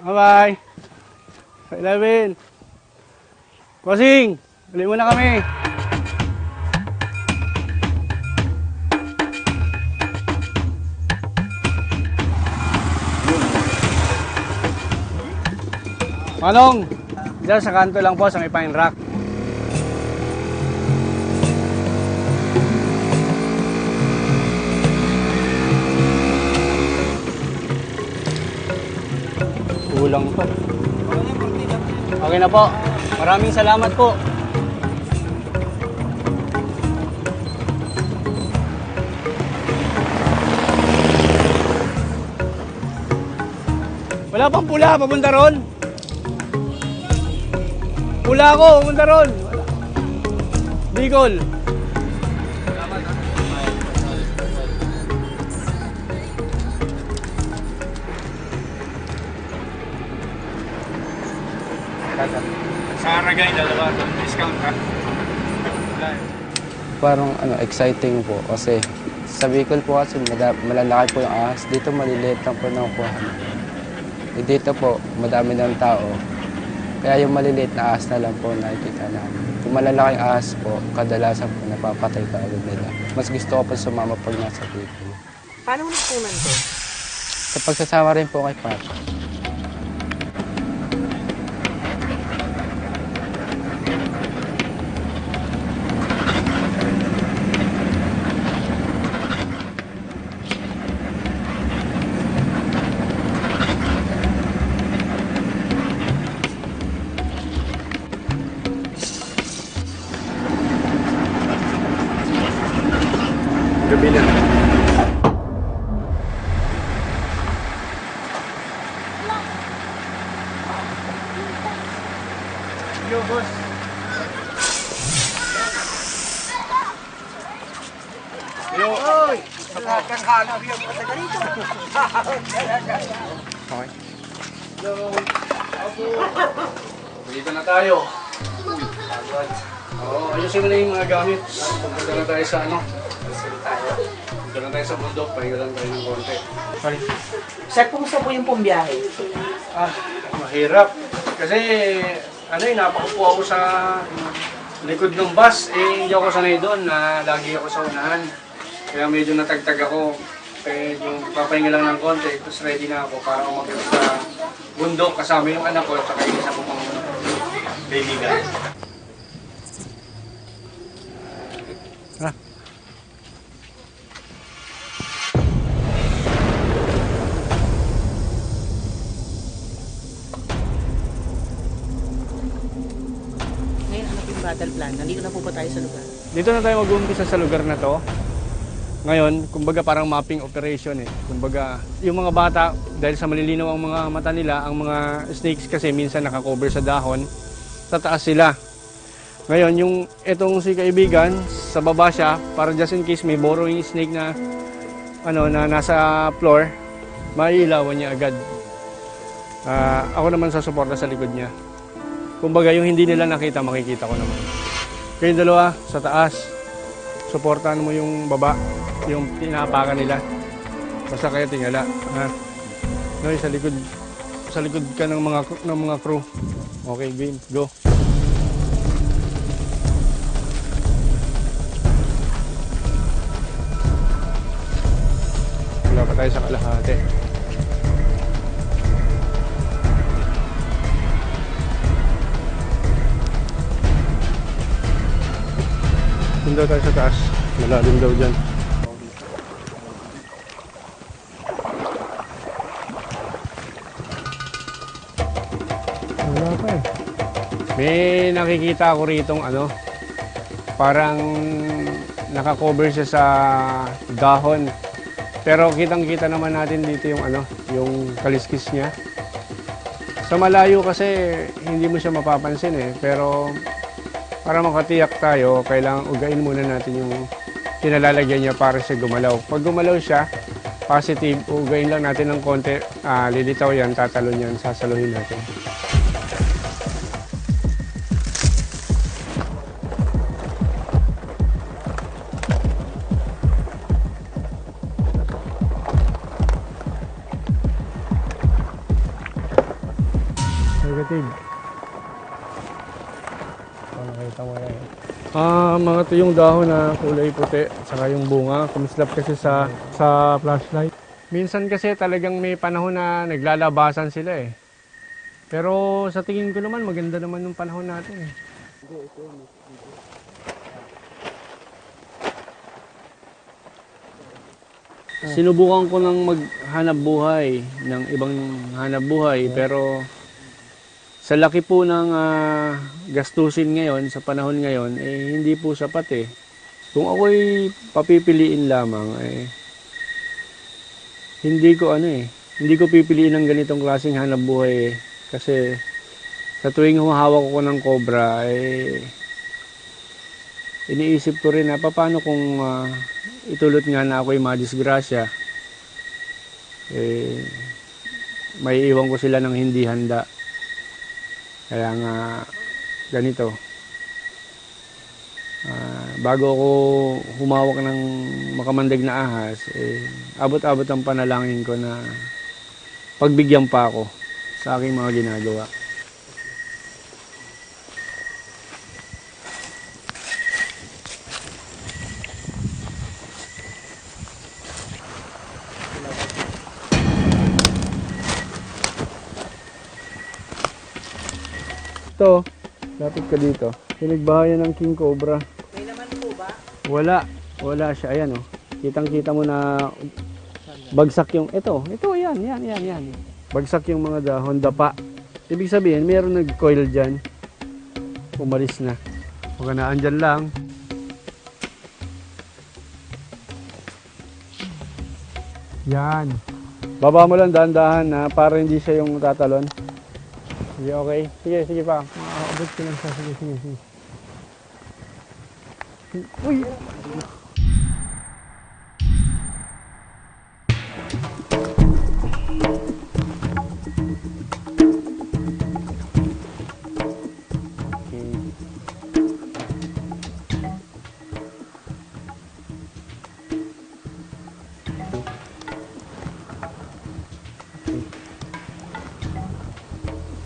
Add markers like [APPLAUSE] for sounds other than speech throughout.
Bye-bye. Sa 11. Bossing, bili mo na kami. Manong, dyan sa kanto lang po sa may pine rock. Kulang to. Okay na po. Maraming salamat po. Wala pang pula, papunta ron. Pula ko, papunta ron. Bicol. Aragay, dalawa. Discount ka. Parang ano, exciting po kasi sa Bicol po kasi malalaki po yung ahas. Dito maliliit lang po nakukuha namin. Eh, dito po, madami ng tao. Kaya yung maliliit na ahas na lang po nakikita namin. Kung malalaking ahas po, kadalasan po napapatay ka agad nila. Mas gusto ko pa sumama pag nasa Bicol. Paano mo natutunan to? Sa pagsasama rin po kay Papa. Gabi na. Yo, boss. Yo. Oy! Nakakakano yung pataga rito. Okay. Hello. Ako. Dito na tayo. Uy, agad. Oo, ayusin mo na yung mga gamit. Pupunta na tayo sa ano. Punta na tayo sa bundok. Pahinga lang tayo ng konti. Sorry. Sir, kumusta po yung pumbiyahe? Ah, mahirap. Kasi, ano eh, napakupo ako sa likod ng bus. Eh, hindi ako sanay doon na lagi ako sa unahan. Kaya medyo natagtag ako. Kaya yung papahinga lang ng konti. Tapos ready na ako para umakyat sa bundok kasama yung anak ko at saka yung isa ko pang baby Tara. Ngayon, ano yung battle plan? Nandito na po ba tayo sa lugar? Dito na tayo mag-uumpisa sa lugar na to. Ngayon, kumbaga parang mapping operation eh. Kumbaga, yung mga bata, dahil sa malilinaw ang mga mata nila, ang mga snakes kasi minsan nakakover sa dahon, tataas sila. Ngayon, yung itong si kaibigan, sa baba siya, para just in case may borrowing snake na ano na nasa floor, maiilawan niya agad. Ah, ako naman sa suporta sa likod niya. Kumbaga, yung hindi nila nakita, makikita ko naman. Kayong dalawa, sa taas, suportahan mo yung baba, yung pinapakan nila. Basta kayo tingala, ha? No, sa likod, sa likod ka ng mga ng mga crew. Okay, game, go. Tayo sa kalahati. Doon daw tayo sa taas. Malalim daw dyan. Wala pa eh. May nakikita ako ritong ano, parang nakakover siya sa dahon. Pero kitang-kita naman natin dito yung ano, yung kaliskis niya. Sa malayo kasi hindi mo siya mapapansin eh, pero para makatiyak tayo, kailangan ugain muna natin yung pinalalagyan niya para siya gumalaw. Pag gumalaw siya, positive, ugain lang natin ng konti, ah, lilitaw yan, tatalon yan, sasaluhin natin. Ah, mga to yung dahon na kulay puti, saka yung bunga, kumislap kasi sa sa flashlight. Minsan kasi talagang may panahon na naglalabasan sila eh. Pero sa tingin ko naman maganda naman yung panahon natin eh. Sinubukan ko ng maghanap buhay ng ibang hanap buhay pero sa laki po ng ah, gastusin ngayon sa panahon ngayon eh hindi po sapat eh. Kung ako'y papipiliin lamang eh hindi ko ano eh hindi ko pipiliin ng ganitong klaseng hanap buhay eh. kasi sa tuwing humahawak ko ng cobra eh iniisip ko rin na paano kung ah, itulot nga na ako'y madisgrasya eh may iwan ko sila ng hindi handa kaya nga ganito. Ah, bago ako humawak ng makamandag na ahas eh, abot-abot ang panalangin ko na pagbigyan pa ako sa aking mga ginagawa Ito, lapit ka dito. Pinagbahayan ng King Cobra. May naman po ba? Wala. Wala siya. Ayan oh. Kitang-kita mo na bagsak yung... Ito. Ito, yan. Yan, yan, yan. Bagsak yung mga dahon. Dapa. Ibig sabihin, mayroon nag-coil dyan. Umalis na. Huwag na andyan lang. Yan. Baba mo lang dahan-dahan na para hindi siya yung tatalon. Sige, okay. Sige, sige pa. Maabot ko lang siya. Sige, sige, sige. Uy!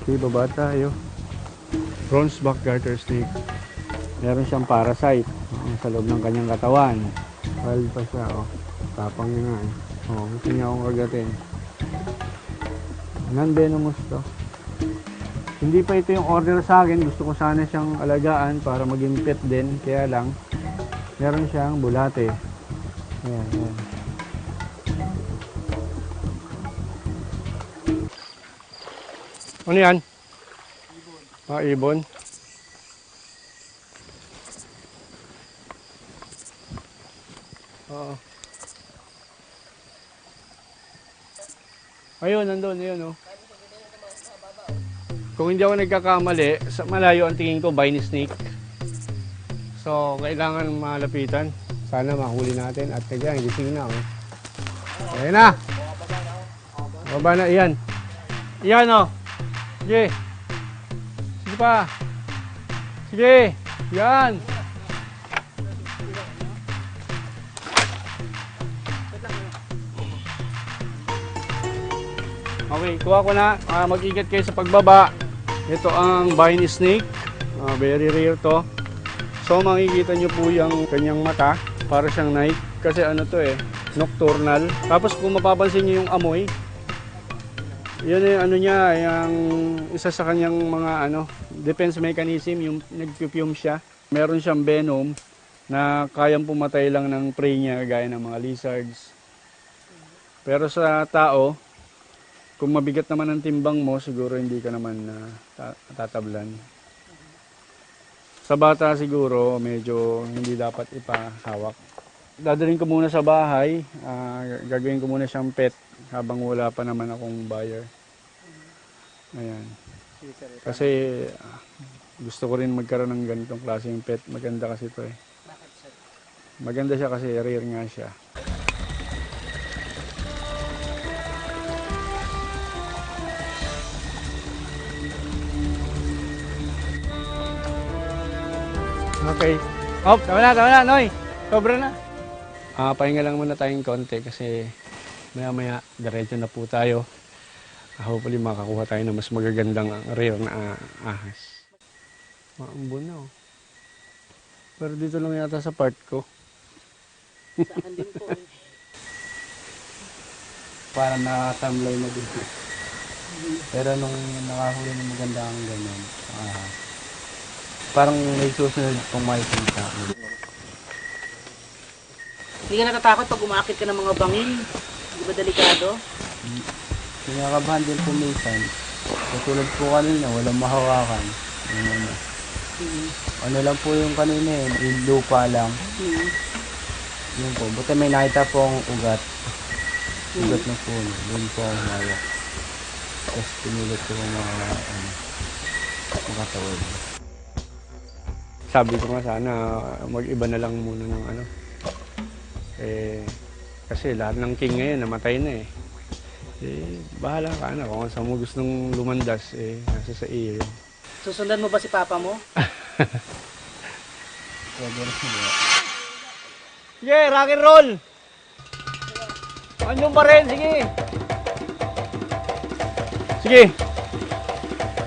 Okay, baba tayo. Bronze back garter snake. Meron siyang parasite uh, sa loob ng kanyang katawan. Wild pa siya, oh. Tapang niya nga, eh. Oh, gusto niya akong kagatin. Non-venomous to. Hindi pa ito yung order sa akin. Gusto ko sana siyang alagaan para maging pet din. Kaya lang, meron siyang bulate. Ayan, ayan. Ano yan? Ah, ibon. Oo. Ayun, nandun, ayun, oh. Kung hindi ako nagkakamali, sa malayo ang tingin ko, vine snake. So, kailangan malapitan. Sana mahuli natin. At kaya, gising na, oh. Ayan na! Baba na, iyan. Iyan, oh. Sige. Sige pa. Sige. Yan. Okay, kuha ko na. Ah, mag-ingat kayo sa pagbaba. Ito ang vine snake. Ah, very rare to. So makikita nyo po yung kanyang mata. Para siyang night. Kasi ano to eh, nocturnal. Tapos kung mapapansin nyo yung amoy, yun yung ano niya, yung isa sa kanyang mga ano, defense mechanism, yung nagpipium siya. Meron siyang venom na kayang pumatay lang ng prey niya gaya ng mga lizards. Pero sa tao, kung mabigat naman ang timbang mo, siguro hindi ka naman na tatablan. Sa bata siguro, medyo hindi dapat ipahawak. Dadalhin ko muna sa bahay, ah, gagawin ko muna siyang pet habang wala pa naman akong buyer. Ayan. Kasi ah, gusto ko rin magkaroon ng ganitong klaseng pet. Maganda kasi ito eh. Maganda siya kasi rare nga siya. Okay. Oh, tama na, tama na, Noy. Sobra na. Ah, pahinga lang muna tayong konti kasi maya maya diretso na po tayo. Hopefully makakuha tayo ng mas magagandang rare na ah, ahas. Maambon na oh. Pero dito lang yata sa part ko. Sa akin din po. eh. [LAUGHS] Parang nakatamlay na din. Pero nung nakahuli ng maganda ang ganyan, ah, parang may susunod pong makikita. Hindi ka natatakot pag umakit ka ng mga bangin. Di ba delikado? Kinakabahan din po minsan. Katulad po kanina, walang mahawakan. Yung ano. Ano lang po yung kanina yun, yung lupa lang. Hmm. Yun po. Buti may nakita po ang ugat. Ugat ng puno. Doon po ang humawak. Tapos pinulit ko yung mga ano, mga tawag. Sabi ko nga sana mag-iba na lang muna ng ano. Eh, kasi lahat ng king ngayon namatay na eh. Eh, bahala ka na kung saan mo gustong lumandas eh, nasa sa iyo. yun. Susundan mo ba si papa mo? Pwede rin. Sige, rock and roll! Andun pa rin, sige! Sige!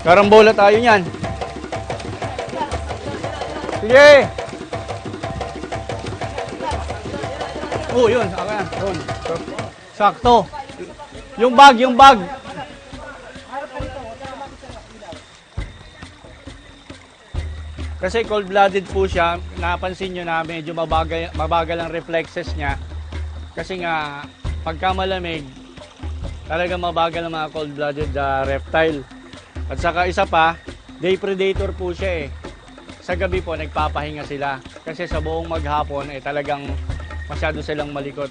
Karambola tayo niyan. Sige! Oh, yun. Aka na. Yun. Sakto. Yung bag, yung bag. Kasi cold-blooded po siya, napansin nyo na medyo mabagal, mabagal ang reflexes niya. Kasi nga, pagka malamig, talaga mabagal ang mga cold-blooded ah, reptile. At saka isa pa, day predator po siya eh. Sa gabi po, nagpapahinga sila. Kasi sa buong maghapon, eh talagang masyado silang malikot.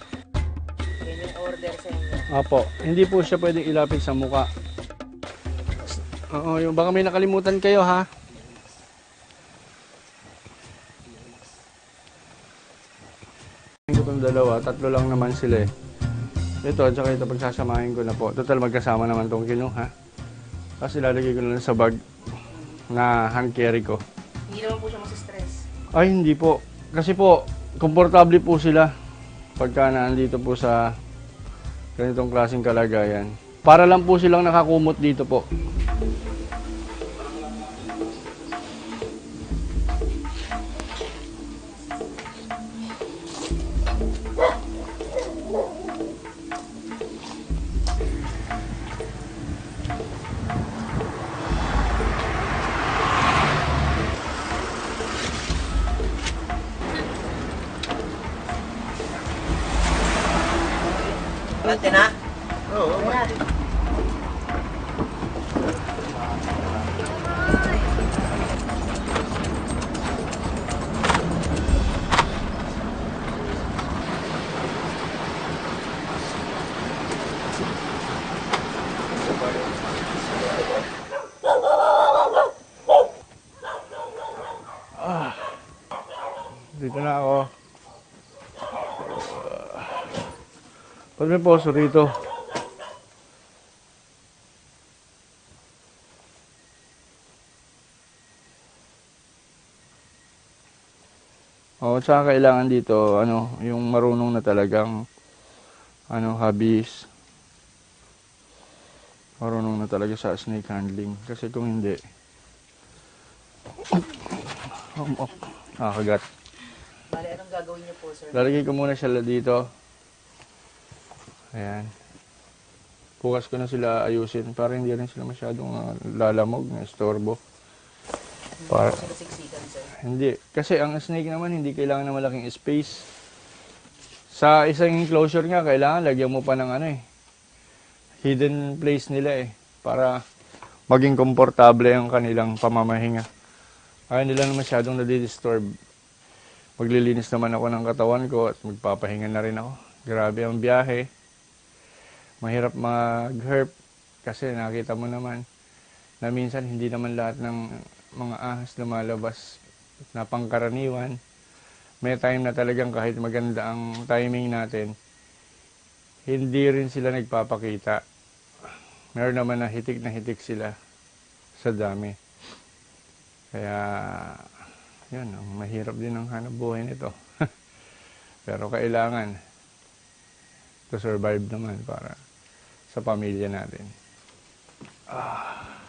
Yan yung order sa inyo. Opo, hindi po siya pwedeng ilapit sa muka. Oo, yung baka may nakalimutan kayo ha. Itong dalawa, tatlo lang naman sila eh. Ito, at saka ito pagsasamahin ko na po. Total magkasama naman tong kinuha. Tapos ilalagay ko na lang sa bag na hand carry ko. Hindi naman po siya masistress. Ay, hindi po. Kasi po, komportable po sila pagka nandito po sa ganitong klaseng kalagayan. Para lang po silang nakakumot dito po. Antena Pag may poso rito. Oo, tsaka kailangan dito, ano, yung marunong na talagang, ano, hobbies. Marunong na talaga sa snake handling. Kasi kung hindi, [COUGHS] um, oh, nakakagat. Bale, anong gagawin niyo po, sir? Lalagay ko muna sila dito. Ayan. Bukas ko na sila ayusin para hindi rin sila masyadong ah, lalamog na istorbo. Para, hindi. Kasi ang snake naman hindi kailangan ng malaking space. Sa isang enclosure nga, kailangan lagyan mo pa ng ano eh. Hidden place nila eh. Para maging komportable ang kanilang pamamahinga. Ayaw nila na masyadong nadidisturb. Maglilinis naman ako ng katawan ko at magpapahinga na rin ako. Grabe ang biyahe. Mahirap mag-herp kasi nakita mo naman na minsan hindi naman lahat ng mga ahas lumalabas na pangkaraniwan. May time na talagang kahit maganda ang timing natin, hindi rin sila nagpapakita. Meron naman na hitik na hitik sila sa dami. Kaya, yun, mahirap din ang hanap buhay nito. [LAUGHS] Pero kailangan to survive naman para sa pamilya natin. Ah.